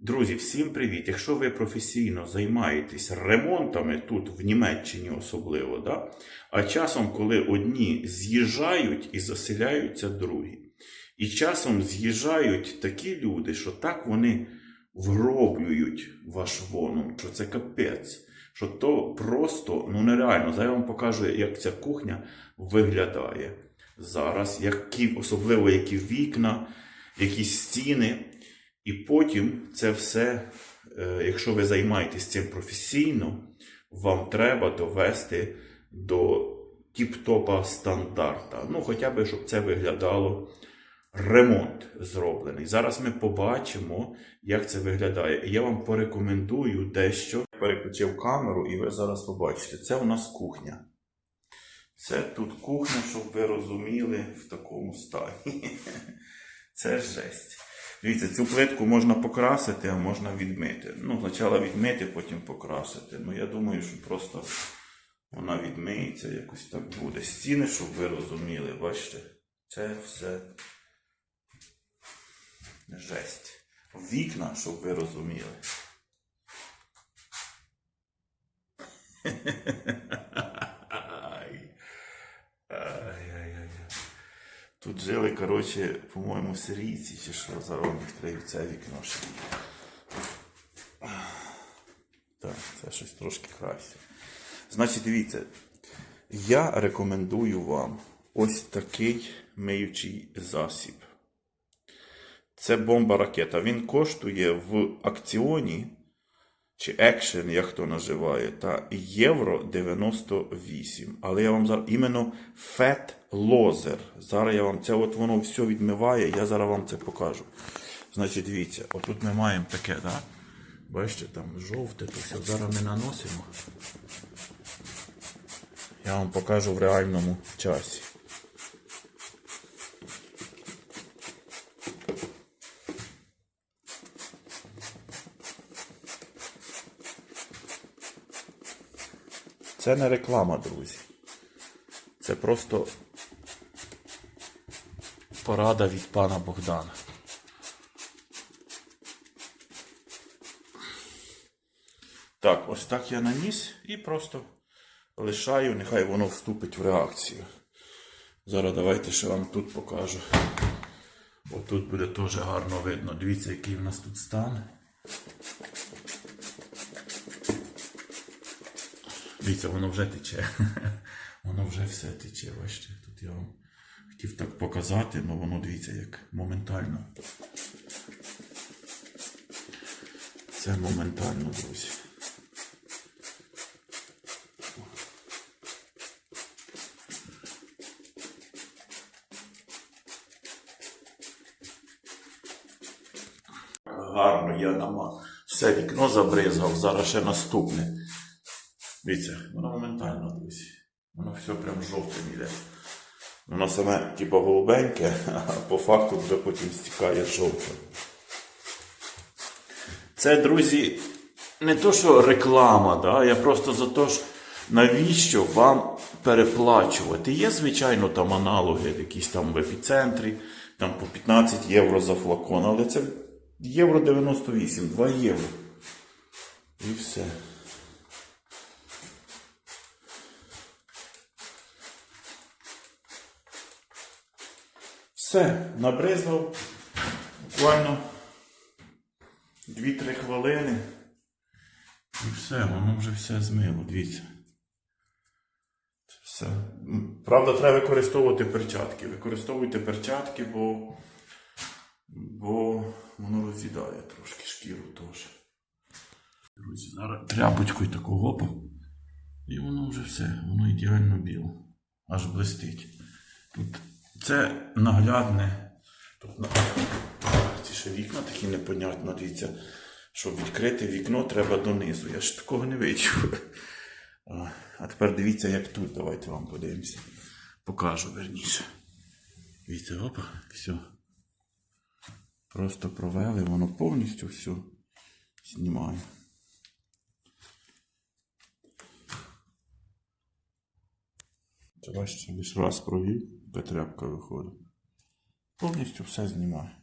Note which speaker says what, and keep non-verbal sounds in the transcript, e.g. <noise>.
Speaker 1: Друзі, всім привіт! Якщо ви професійно займаєтесь ремонтами тут, в Німеччині особливо, да? а часом, коли одні з'їжджають і заселяються другі. І часом з'їжджають такі люди, що так вони вгроблюють ваш вонум, що це капець, що то просто ну нереально. Зараз я вам покажу, як ця кухня виглядає зараз, які, особливо які вікна, які стіни. І потім це все, е, якщо ви займаєтесь цим професійно, вам треба довести до тіп-топа стандарта. Ну, хоча б, щоб це виглядало ремонт зроблений. Зараз ми побачимо, як це виглядає. Я вам порекомендую дещо. Переключив камеру, і ви зараз побачите. Це у нас кухня. Це тут кухня, щоб ви розуміли в такому стані. <laughs> Це жесть. Дивіться, цю плитку можна покрасити, а можна відмити. Ну, спочатку відмити, потім покрасити. Ну, я думаю, що просто вона відмиється, якось так буде. Стіни, щоб ви розуміли, бачите, це все жесть. Вікна, щоб ви розуміли. <laughs> Тут жили, коротше, по-моєму, сирійці чи що, зараз вам це вікно. Так, це щось трошки краще. Значить, дивіться, я рекомендую вам ось такий миючий засіб. Це бомба ракета. Він коштує в акціоні чи екшен, як хто називає, та євро 98. Але я вам зараз іменно Fat Lozer. Зараз я вам це от воно все відмиває, я зараз вам це покажу. Значить, дивіться, отут ми маємо таке, да? Бачите, там жовте, то все. Зараз ми наносимо. Я вам покажу в реальному часі. Це не реклама, друзі. Це просто порада від пана Богдана. Так, ось так я наніс і просто лишаю, нехай воно вступить в реакцію. Зараз давайте ще вам тут покажу. Бо тут буде теж гарно видно. Дивіться, який в нас тут стан. Дивіться, воно вже тече. Воно вже все тече. Бачите, тут я вам хотів так показати, але воно дивіться, як моментально. Це моментально, друзі. Гарно я нама. Все вікно забризгав, зараз ще наступне. Дивіться, воно моментально, друзі. Воно все прям жовтим йде. Воно саме, типу, голубеньке, <laughs> а по факту вже потім стікає жовтим. Це, друзі, не то, що реклама, да? я просто за те, що навіщо вам переплачувати. Є, звичайно, там аналоги, якісь там в епіцентрі, там по 15 євро за флакон, але це євро 98, 2 євро. І все. Все, набризгав буквально 2-3 хвилини. І все, воно вже все змило, дивіться. Все. Правда, треба використовувати перчатки. Використовуйте перчатки, бо, бо воно роз'їдає трошки шкіру теж. Друзі, зараз тряпочкою таку гопа. І воно вже все, воно ідеально біло. Аж блистить. Тут це наглядне. На... ці ще вікна такі непонятно. Дивіться, щоб відкрити вікно, треба донизу. Я ж такого не. А, А тепер дивіться, як тут. Давайте вам подивимося. Покажу верніше. Дивіться, опа, все. Просто провели, воно повністю все знімає. Бачите, лише раз провів, та тряпка виходить. Повністю все знімає.